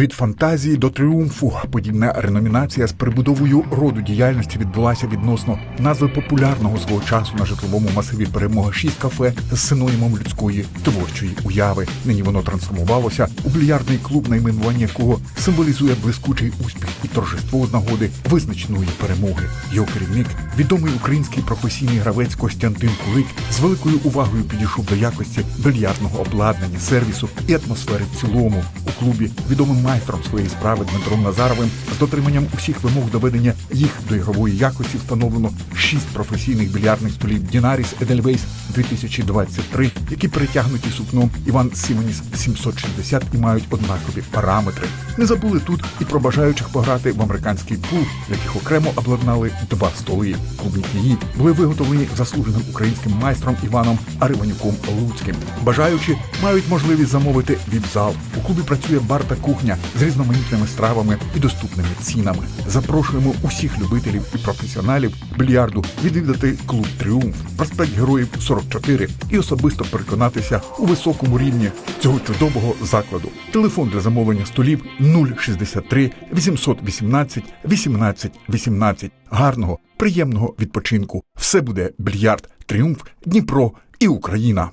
Від фантазії до тріумфу подібна реномінація з перебудовою роду діяльності відбулася відносно назви популярного свого часу на житловому масиві перемога 6 кафе з синонимом людської творчої уяви. Нині воно трансформувалося у більярдний клуб, найменування якого символізує блискучий успіх і торжество з нагоди визначеної перемоги. Його керівник, відомий український професійний гравець Костянтин Кулик, з великою увагою підійшов до якості більярдного обладнання, сервісу і атмосфери в цілому. У клубі відомим майстром своєї справи Дмитром Назаровим з дотриманням усіх вимог доведення їх до ігрової якості встановлено шість професійних більярдних столів Дінаріс Едельвейс 2023, які перетягнуті сукном Іван Сімоніс 760 і мають однакові параметри. Не забули тут і про бажаючих пограти в американський пул, яких окремо обладнали два столи. Клубні кії були виготовлені заслуженим українським майстром Іваном Ариванюком Луцьким. Бажаючі мають можливість замовити віп-зал. У клубі працює бар та кухня з різноманітними стравами і доступними цінами. Запрошуємо усіх любителів і професіоналів більярду відвідати клуб Тріумф, проспект Героїв 44 і особисто переконатися у високому рівні цього чудового закладу. Телефон для замовлення столів 063 818 18 18. Гарного, приємного відпочинку. Все буде більярд, тріумф, Дніпро і Україна.